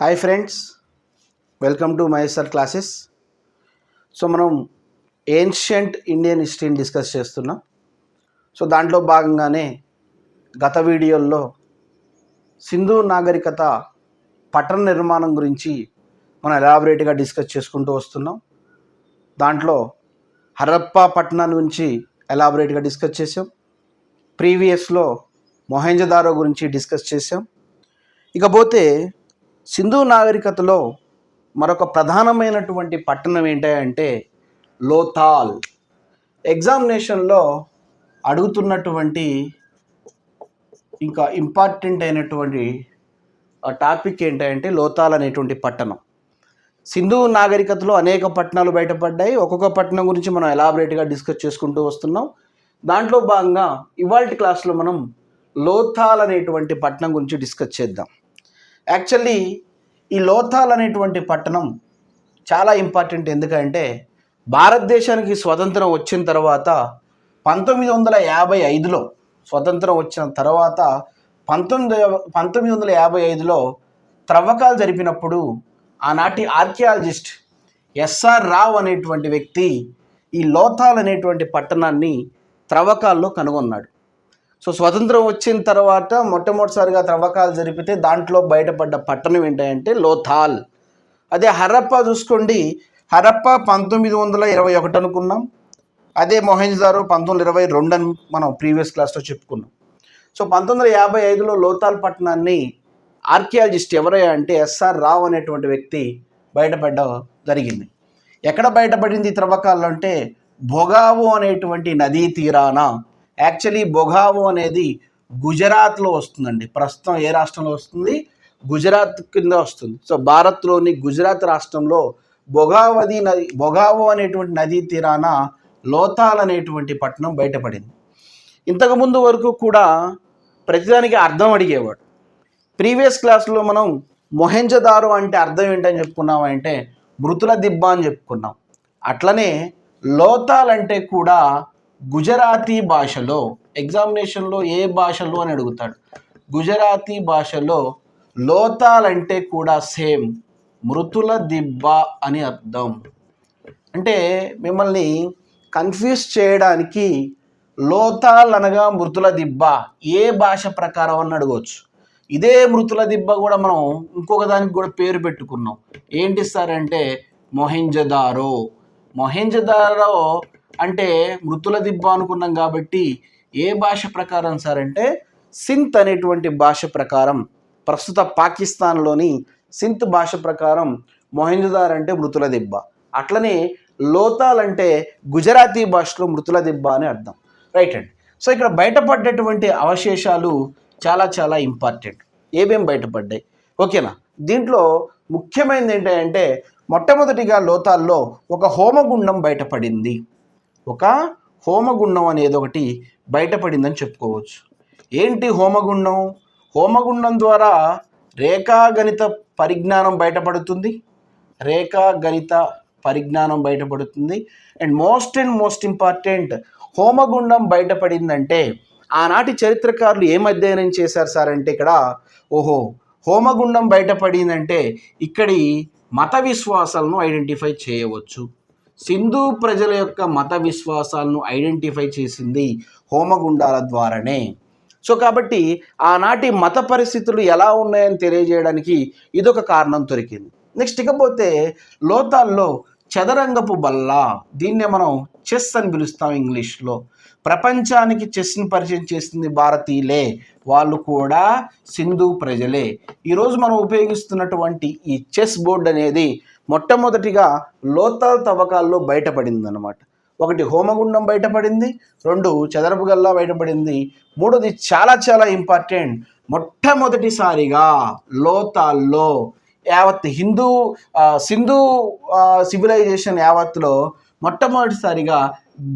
Hi friends welcome to మైసర్ classes so మనం ancient Indian హిస్టరీని డిస్కస్ చేస్తున్నాం. సో దాంట్లో భాగంగానే గత వీడియోల్లో సింధు నాగరికత పట్టణ నిర్మాణం గురించి మనం ఎలాబరేట్గా డిస్కస్ చేసుకుంటూ వస్తున్నాం. దాంట్లో హరప్పా పట్టణం నుంచి ఎలాబరేట్గా డిస్కస్ చేసాం ప్రీవియస్లో మొహెంజదారో గురించి డిస్కస్ చేసాం ఇకపోతే సింధు నాగరికతలో మరొక ప్రధానమైనటువంటి పట్టణం ఏంటంటే లోథాల్. ఎగ్జామినేషన్లో అడుగుతున్నటువంటి ఇంకా ఇంపార్టెంట్ అయినటువంటి టాపిక్ ఏంటంటే లోతాల్ అనేటువంటి పట్టణం. సింధు నాగరికతలో అనేక పట్టణాలు బయటపడ్డాయి. ఒక్కొక్క పట్టణం గురించి మనం ఎలాబరేట్గా డిస్కస్ చేసుకుంటూ వస్తున్నాం. దాంట్లో భాగంగా ఇవాళ క్లాస్లో మనం లోథాల్ అనేటువంటి పట్టణం గురించి డిస్కస్ చేద్దాం. యాక్చువల్లీ ఈ లోథాల్ అనేటువంటి పట్టణం చాలా ఇంపార్టెంట్ ఎందుకంటే భారతదేశానికి స్వతంత్రం వచ్చిన తర్వాత పంతొమ్మిది వందల యాభై ఐదులో స్వతంత్రం వచ్చిన తర్వాత పంతొమ్మిది పంతొమ్మిది వందల యాభై ఐదులో త్రవ్వకాలు జరిపినప్పుడు ఆనాటి ఆర్కియాలజిస్ట్ ఎస్ఆర్ రావ్ అనేటువంటి వ్యక్తి ఈ లోథాల్ అనేటువంటి పట్టణాన్ని త్రవ్వకాల్లో కనుగొన్నాడు. సో స్వతంత్రం వచ్చిన తర్వాత మొట్టమొదటిసారిగా త్రవ్వకాలు జరిపితే దాంట్లో బయటపడ్డ పట్టణం ఏంటంటే లోథాల్. అదే హరప్ప చూసుకోండి. హరప్ప పంతొమ్మిది వందల ఇరవై ఒకటి అనుకున్నాం. అదే మొహెంజదారో పంతొమ్మిది వందల ఇరవై రెండు అని మనం ప్రీవియస్ క్లాస్లో చెప్పుకున్నాం. సో పంతొమ్మిది వందల యాభై ఐదులో లోతాల్ పట్టణాన్ని ఆర్కియాలజిస్ట్ ఎవరయ్యా అంటే ఎస్ఆర్ రావు అనేటువంటి వ్యక్తి బయటపడ్డ జరిగింది. ఎక్కడ బయటపడింది త్రవ్వకాల్లో అంటే బొగావో అనేటువంటి నదీ తీరాన యాక్చువల్లీ బొగావో అనేది గుజరాత్లో వస్తుందండి. ప్రస్తుతం ఏ రాష్ట్రంలో వస్తుంది? గుజరాత్ కింద వస్తుంది. సో భారత్లోని గుజరాత్ రాష్ట్రంలో బొగావది నది బొగావో అనేటువంటి నదీ తీరాన లోతాల్ అనేటువంటి పట్టణం బయటపడింది. ఇంతకుముందు వరకు కూడా ప్రతిదానికి అర్థం అడిగేవాడు. ప్రీవియస్ క్లాస్లో మనం మొహెంజదారు అంటే అర్థం ఏంటని చెప్పుకున్నాం అంటే మృతుల దిబ్బ అని చెప్పుకున్నాం. అట్లనే లోతాల్ అంటే కూడా గుజరాతీ భాషలో ఎగ్జామినేషన్లో ఏ భాషలో అని అడుగుతాడు? గుజరాతీ భాషలో లోతాలంటే కూడా సేమ్ మృతుల దిబ్బ అని అర్థం. అంటే మిమ్మల్ని కన్ఫ్యూజ్ చేయడానికి లోతాల్ అనగా మృతుల దిబ్బ. ఏ భాష ప్రకారం అని అడగవచ్చు ఇదే మృతుల దిబ్బ కూడా మనం ఇంకొక దానికి కూడా పేరు పెట్టుకున్నాం. ఏంటి సార్ అంటే మొహెంజదారో. మొహెంజదారో అంటే మృతుల దిబ్బ అనుకున్నాం కాబట్టి ఏ భాష ప్రకారం సార్ అంటే సింత్ అనేటువంటి భాష ప్రకారం ప్రస్తుత పాకిస్తాన్లోని సింత్ భాష ప్రకారం మొహెంజదార్ అంటే మృతుల దిబ్బ. అట్లనే లోతాల్ అంటే గుజరాతీ భాషలో మృతుల దిబ్బ అని అర్థం. రైట్ అండి. సో ఇక్కడ బయటపడ్డటువంటి అవశేషాలు చాలా చాలా ఇంపార్టెంట్. ఏమేం బయటపడ్డాయి? ఓకేనా? దీంట్లో ముఖ్యమైనది ఏంటంటే మొట్టమొదటిగా లోతాల్లో ఒక హోమగుండం బయటపడింది. ఒక హోమగుండం అనేది ఒకటి బయటపడిందని చెప్పుకోవచ్చు. ఏంటి హోమగుండం? హోమగుండం ద్వారా రేఖాగణిత పరిజ్ఞానం బయటపడుతుంది. రేఖాగణిత పరిజ్ఞానం బయటపడుతుంది. And most and most important హోమగుండం బయటపడిందంటే ఆనాటి చరిత్రకారులు ఏం అధ్యయనం చేశారు సార్ అంటే ఇక్కడ ఓహో హోమగుండం బయటపడిందంటే ఇక్కడి మత విశ్వాసాలను ఐడెంటిఫై చేయవచ్చు. సింధు ప్రజల యొక్క మత విశ్వాసాలను ఐడెంటిఫై చేసింది హోమగుండాల ద్వారానే. సో కాబట్టి ఆనాటి మత పరిస్థితులు ఎలా ఉన్నాయని తెలియజేయడానికి ఇదొక కారణం దొరికింది. నెక్స్ట్ ఇకపోతే లోతాల్లో చదరంగపు బల్ల దీన్నే మనం చెస్ అని పిలుస్తాం ఇంగ్లీష్లో. ప్రపంచానికి చెస్ని పరిచయం చేసింది భారతీయులే వాళ్ళు కూడా సింధు ప్రజలే. ఈరోజు మనం ఉపయోగిస్తున్నటువంటి ఈ చెస్ బోర్డ్ అనేది మొట్టమొదటిగా లోతాల్ తవ్వకాల్లో బయటపడింది అనమాట ఒకటి హోమగుండం బయటపడింది రెండు చదరపు గల్లా బయటపడింది మూడోది చాలా చాలా ఇంపార్టెంట్ మొట్టమొదటిసారిగా లోతాల్లో యావత్ హిందూ సింధు సివిలైజేషన్ యావత్లో మొట్టమొదటిసారిగా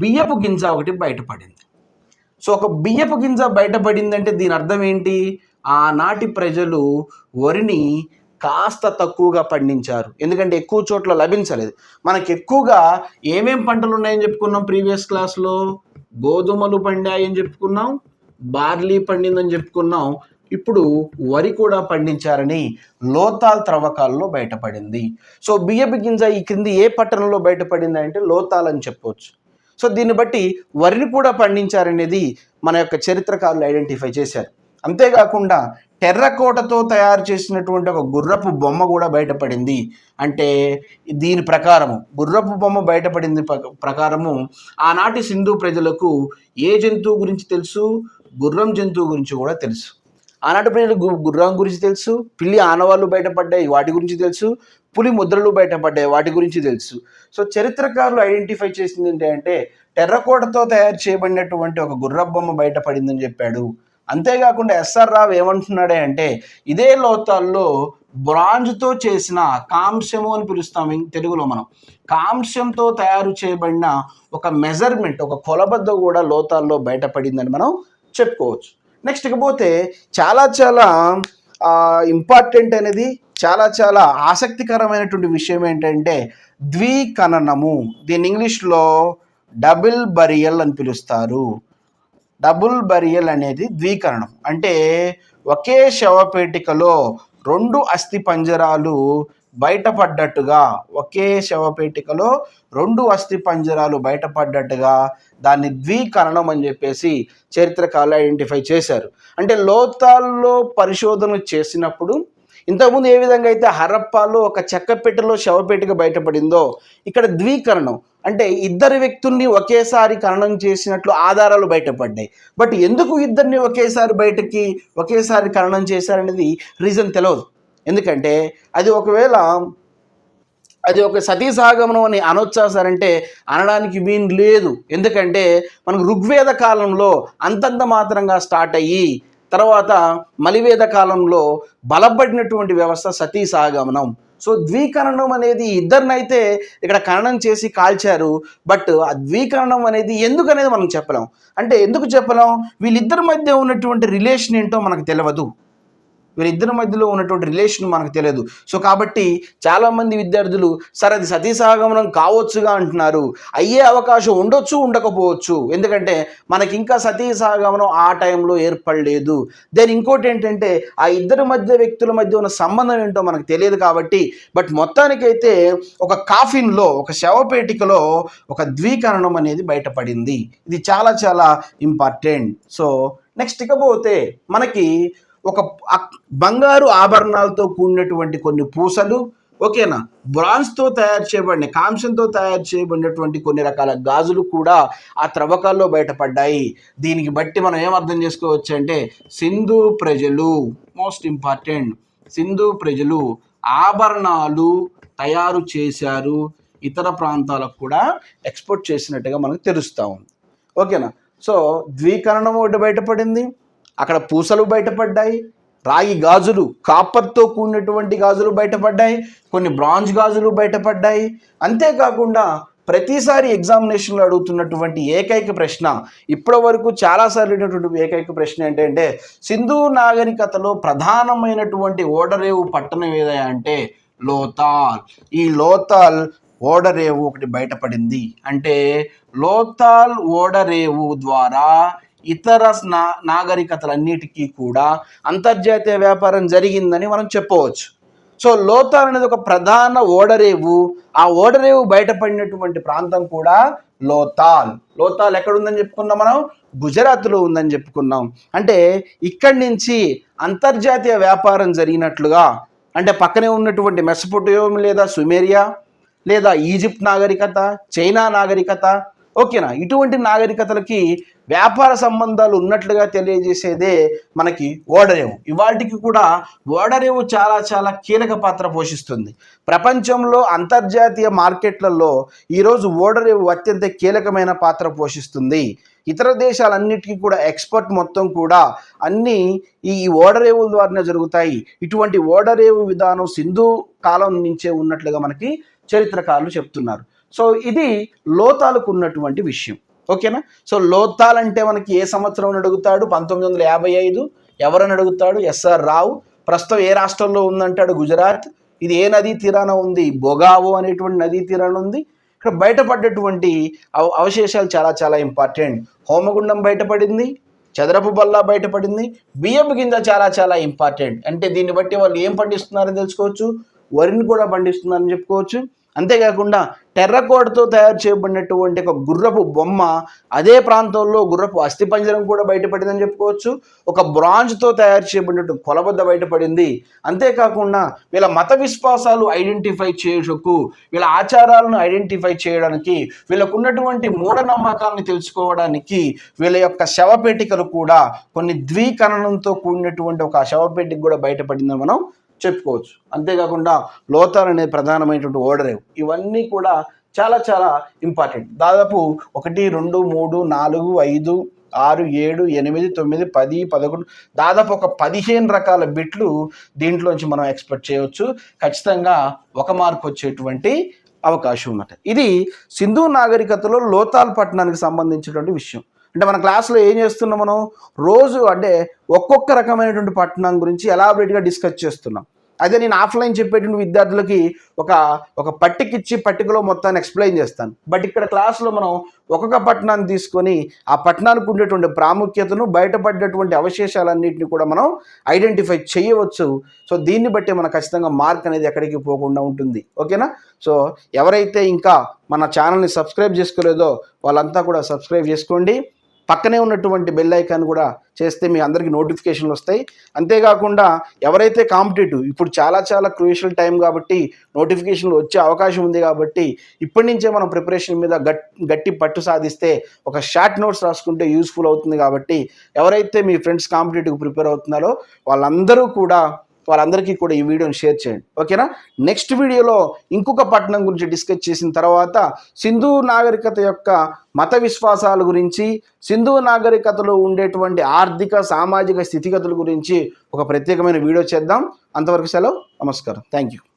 బియ్యపు గింజ ఒకటి బయటపడింది. సో ఒక బియ్యపు గింజ బయటపడిందంటే దీని అర్థం ఏంటి? ఆనాటి ప్రజలు వరిని కాస్త తక్కువగా పండించారు. ఎందుకంటే ఎక్కువ చోట్ల లభించలేదు. మనకి ఎక్కువగా ఏమేం పంటలు ఉన్నాయని చెప్పుకున్నాం ప్రీవియస్ క్లాస్లో? గోధుమలు పండాయని చెప్పుకున్నాం. బార్లీ పండిందని చెప్పుకున్నాం. ఇప్పుడు వరి కూడా పండించారని లోతాల్ త్రవ్వకాల్లో బయటపడింది. సో బియ్యపు గింజ ఈ క్రింది ఏ పట్టణంలో బయటపడింది అంటే లోతాల్ అని చెప్పవచ్చు సో దీన్ని బట్టి వరిని కూడా పండించారనేది మన యొక్క చరిత్రకారులు ఐడెంటిఫై చేశారు. అంతేకాకుండా టెర్రకోటతో తయారు చేసినటువంటి ఒక గుర్రపు బొమ్మ కూడా బయటపడింది. అంటే దీని ప్రకారము గుర్రపు బొమ్మ బయటపడింది ప్ర- ప్రకారము ఆనాటి సింధు ప్రజలకు ఏ జంతువు గురించి తెలుసు? గుర్రం జంతువు గురించి కూడా తెలుసు. ఆనాటి ప్రజలు గు- గుర్రం గురించి తెలుసు పిల్లి ఆనవాళ్ళు బయటపడ్డాయి వాటి గురించి తెలుసు పులి ముద్రలు బయటపడ్డాయి వాటి గురించి తెలుసు. సో చరిత్రకారులు ఐడెంటిఫై చేసింది ఏంటంటే టెర్రకోటతో తయారు చేయబడినటువంటి ఒక గుర్రపు బొమ్మ బయటపడిందని చెప్పాడు. అంతేకాకుండా ఎస్ఆర్ రావు ఏమంటున్నాడే అంటే ఇదే లోతాల్లో బ్రాంజ్తో చేసిన కాంస్యము అని పిలుస్తాం తెలుగులో మనం. కాంస్యంతో తయారు చేయబడిన ఒక మెజర్మెంట్ ఒక కొలబద్ద కూడా లోతాల్లో బయటపడిందని మనం చెప్పుకోవచ్చు. నెక్స్ట్ ఇకపోతే చాలా చాలా ఇంపార్టెంట్ అనేది చాలా చాలా ఆసక్తికరమైనటువంటి విషయం ఏంటంటే ద్వికణనము. దీని ఇంగ్లీష్లో డబుల్ బరియల్ అని పిలుస్తారు. డబుల్ బరియల్ అనేది ద్వీకరణం. అంటే ఒకే శవపేటికలో రెండు అస్థి పంజరాలు బయటపడ్డట్టుగా ఒకే శవపేటికలో రెండు అస్థి పంజరాలు బయటపడ్డట్టుగా దాన్ని ద్వీకరణం అని చెప్పేసి చరిత్రకాలు ఐడెంటిఫై చేశారు. అంటే లోతాల్లో పరిశోధన చేసినప్పుడు ఇంతకుముందు ఏ విధంగా అయితే హరప్పాలో ఒక చెక్క పెట్టెలో శవపేటిక బయటపడిందో ఇక్కడ ద్వీకరణం అంటే ఇద్దరు వ్యక్తుల్ని ఒకేసారి ఖననం చేసినట్లు ఆధారాలు బయటపడ్డాయి. బట్ ఎందుకు ఇద్దరిని ఒకేసారి బయటకి ఒకేసారి ఖననం చేశారనేది రీజన్ తెలియదు ఎందుకంటే అది ఒకవేళ అది ఒక సతీ సాగమనం అని అనొచ్చాసారంటే సార్ అంటే అనడానికి వీన్ లేదు. ఎందుకంటే మనకు ఋగ్వేద కాలంలో అంతంత మాత్రంగా స్టార్ట్ అయ్యి తర్వాత మలివేద కాలంలో బలపడినటువంటి వ్యవస్థ సతీ సాగమనం సో ద్వీకరణం అనేది ఇద్దరినైతే ఇక్కడ ఖననం చేసి కాల్చారు. బట్ ఆ ద్వీకరణం అనేది ఎందుకు అనేది మనం చెప్పలేం. అంటే ఎందుకు చెప్పలేం? వీళ్ళిద్దరి మధ్య ఉన్నటువంటి రిలేషన్ ఏంటో మనకు తెలియదు వీళ్ళిద్దరి మధ్యలో ఉన్నటువంటి రిలేషన్ మనకు తెలియదు. సో కాబట్టి చాలామంది విద్యార్థులు సరే అది సతీ సహగమనం కావచ్చుగా అంటున్నారు. అయ్యే అవకాశం ఉండొచ్చు ఉండకపోవచ్చు. ఎందుకంటే మనకి ఇంకా సతీ సహగమనం ఆ టైంలో ఏర్పడలేదు. దెన్ ఇంకోటి ఏంటంటే ఆ ఇద్దరి మధ్య వ్యక్తుల మధ్య ఉన్న సంబంధం ఏంటో మనకు తెలియదు కాబట్టి బట్ మొత్తానికైతే ఒక కాఫిన్లో ఒక శవపేటికలో ఒక ద్వీకరణం అనేది బయటపడింది. ఇది చాలా చాలా ఇంపార్టెంట్ సో నెక్స్ట్ ఇకపోతే మనకి ఒక బంగారు ఆభరణాలతో కూడినటువంటి కొన్ని పూసలు ఓకేనా? బ్రాంజ్తో తయారు చేయబడిన కాంస్యంతో తయారు చేయబడినటువంటి కొన్ని రకాల గాజులు కూడా ఆ త్రవ్వకాల్లో బయటపడ్డాయి. దీనికి బట్టి మనం ఏం అర్థం చేసుకోవచ్చు అంటే సింధు ప్రజలు మోస్ట్ ఇంపార్టెంట్ సింధు ప్రజలు ఆభరణాలు తయారు చేశారు. ఇతర ప్రాంతాలకు కూడా ఎక్స్పోర్ట్ చేసినట్టుగా మనకు తెలుస్తూ ఉంది. ఓకేనా? సో ద్వీకరణం ఒకటి బయటపడింది. అక్కడ పూసలు బయటపడ్డాయి రాగి గాజులు కాపర్తో కూడినటువంటి గాజులు బయటపడ్డాయి కొన్ని బ్రాంజ్ గాజులు బయటపడ్డాయి. అంతేకాకుండా ప్రతిసారి ఎగ్జామినేషన్లో అడుగుతున్నటువంటి ఏకైక ప్రశ్న ఇప్పటి వరకు చాలాసార్లు అడిగినటువంటి ఏకైక ప్రశ్న ఏంటంటే సింధు నాగరికతలో ప్రధానమైనటువంటి ఓడరేవు పట్టణం ఏదయా అంటే లోతాల్. ఈ లోతాల్ ఓడరేవు ఒకటి బయటపడింది. అంటే లోతాల్ ఓడరేవు ద్వారా ఇతర నా నాగరికతలన్నిటికీ కూడా అంతర్జాతీయ వ్యాపారం జరిగిందని మనం చెప్పవచ్చు. సో లోతాల్ అనేది ఒక ప్రధాన ఓడరేవు. ఆ ఓడరేవు బయటపడినటువంటి ప్రాంతం కూడా లోతాల్ లోతాల్ ఎక్కడ ఉందని చెప్పుకున్నాం మనం? గుజరాత్లో ఉందని చెప్పుకున్నాం. అంటే ఇక్కడి నుంచి అంతర్జాతీయ వ్యాపారం జరిగినట్లుగా అంటే పక్కనే ఉన్నటువంటి మెసపొటోమియా లేదా సుమేరియా లేదా ఈజిప్ట్ నాగరికత చైనా నాగరికత ఓకేనా? ఇటువంటి నాగరికతలకి వ్యాపార సంబంధాలు ఉన్నట్లుగా తెలియజేసేదే మనకి ఓడరేవు. ఇవాటికి కూడా ఓడరేవు చాలా చాలా కీలక పాత్ర పోషిస్తుంది. ప్రపంచంలో అంతర్జాతీయ మార్కెట్లలో ఈరోజు ఓడరేవు అత్యంత కీలకమైన పాత్ర పోషిస్తుంది. ఇతర దేశాలన్నిటికీ కూడా ఎక్స్పోర్ట్ మొత్తం కూడా అన్నీ ఈ ఓడరేవుల ద్వారానే జరుగుతాయి. ఇటువంటి ఓడరేవు విధానం సింధు కాలం నుంచే ఉన్నట్లుగా మనకి చరిత్రకారులు చెప్తున్నారు. సో ఇది లోతాలకు ఉన్నటువంటి విషయం. ఓకేనా? సో లోతాల్ అంటే మనకి ఏ సంవత్సరం అడుగుతాడు? పంతొమ్మిది వందల యాభై ఐదు. ఎవరని అడుగుతాడు? S R Rao. ప్రస్తుతం ఏ రాష్ట్రంలో ఉందంటాడు గుజరాత్? ఇది ఏ నదీ తీరాన ఉంది? బొగావో అనేటువంటి నదీ తీరాన ఉంది. ఇక్కడ బయటపడ్డటువంటి అవ అవశేషాలు చాలా చాలా ఇంపార్టెంట్. హోమగుండం బయటపడింది. చదరపు బల్ల బయటపడింది. బియ్యం గింజ చాలా చాలా ఇంపార్టెంట్. అంటే దీన్ని బట్టి వాళ్ళు ఏం పండిస్తున్నారని తెలుసుకోవచ్చు? వరిని కూడా పండిస్తున్నారని చెప్పుకోవచ్చు. అంతేకాకుండా టెర్రకోటతో తయారు చేయబడినటువంటి ఒక గుర్రపు బొమ్మ అదే ప్రాంతంలో గుర్రపు అస్థిపంజరం కూడా బయటపడిందని చెప్పుకోవచ్చు. ఒక బ్రాంజ్తో తయారు చేయబడినట్టు కొలబద్ద బయటపడింది. అంతేకాకుండా వీళ్ళ మత విశ్వాసాలు ఐడెంటిఫై చేయుటకు వీళ్ళ ఆచారాలను ఐడెంటిఫై చేయడానికి వీళ్ళకు ఉన్నటువంటి మూఢనమ్మకాలను తెలుసుకోవడానికి వీళ్ళ యొక్క శవపేటికలు కూడా కొన్ని ద్వీకరణంతో కూడినటువంటి ఒక శవపేటిక కూడా బయటపడిందని మనం చెప్పుకోవచ్చు. అంతేకాకుండా లోతార్ అనే ప్రధానమైనటువంటి ఓడరేవు. ఇవన్నీ కూడా చాలా చాలా ఇంపార్టెంట్. దాదాపు ఒకటి రెండు మూడు నాలుగు ఐదు ఆరు ఏడు ఎనిమిది తొమ్మిది పది పదకొండు దాదాపు ఒక పదిహేను రకాల బిట్లు దీంట్లోంచి మనం ఎక్స్పెక్ట్ చేయవచ్చు. ఖచ్చితంగా ఒక మార్క్ వచ్చేటువంటి అవకాశం ఉన్నట్టు ఇది సింధు నాగరికతలో లోతాల్ పట్టణానికి సంబంధించినటువంటి విషయం. అంటే మన క్లాస్లో ఏం చేస్తున్నాం మనం? రోజు అంటే ఒక్కొక్క రకమైనటువంటి పట్టణం గురించి ఎలాబరేట్గా డిస్కస్ చేస్తున్నాం. అదే నేను ఆఫ్లైన్ చెప్పేటువంటి విద్యార్థులకి ఒక ఒక పట్టికిచ్చి పట్టికలో మొత్తాన్ని ఎక్స్ప్లెయిన్ చేస్తాను. బట్ ఇక్కడ క్లాస్లో మనం ఒక్కొక్క పట్టణాన్ని తీసుకొని ఆ పట్టణానికి ఉండేటువంటి ప్రాముఖ్యతను బయటపడ్డటువంటి అవశేషాలన్నింటినీ కూడా మనం ఐడెంటిఫై చేయవచ్చు. సో దీన్ని బట్టి మన ఖచ్చితంగా మార్క్ అనేది ఎక్కడికి పోకుండా ఉంటుంది. ఓకేనా? సో ఎవరైతే ఇంకా మన ఛానల్ని సబ్స్క్రైబ్ చేసుకోలేదో వాళ్ళంతా కూడా సబ్స్క్రైబ్ చేసుకోండి. పక్కనే ఉన్నటువంటి బెల్ ఐకాన్ కూడా చేస్తే మీ అందరికీ నోటిఫికేషన్లు వస్తాయి. అంతేకాకుండా ఎవరైతే కాంపిటేటివ్ ఇప్పుడు చాలా చాలా క్రూషియల్ టైం కాబట్టి నోటిఫికేషన్లు వచ్చే అవకాశం ఉంది కాబట్టి ఇప్పటి నుంచే మనం ప్రిపరేషన్ మీద గట్ గట్టి పట్టు సాధిస్తే ఒక షార్ట్ నోట్స్ రాసుకుంటే యూస్ఫుల్ అవుతుంది కాబట్టి ఎవరైతే మీ ఫ్రెండ్స్ కాంపిటేటివ్ ప్రిపేర్ అవుతున్నారో వాళ్ళందరూ కూడా వాళ్ళందరికీ కూడా ఈ వీడియోని షేర్ చేయండి. ఓకేనా? నెక్స్ట్ వీడియోలో ఇంకొక పట్టణం గురించి డిస్కస్ చేసిన తర్వాత సింధు నాగరికత యొక్క మత విశ్వాసాల గురించి సింధు నాగరికతలో ఉండేటువంటి ఆర్థిక సామాజిక స్థితిగతుల గురించి ఒక ప్రత్యేకమైన వీడియో చేద్దాం. అంతవరకు సెలవు. నమస్కారం. Thank you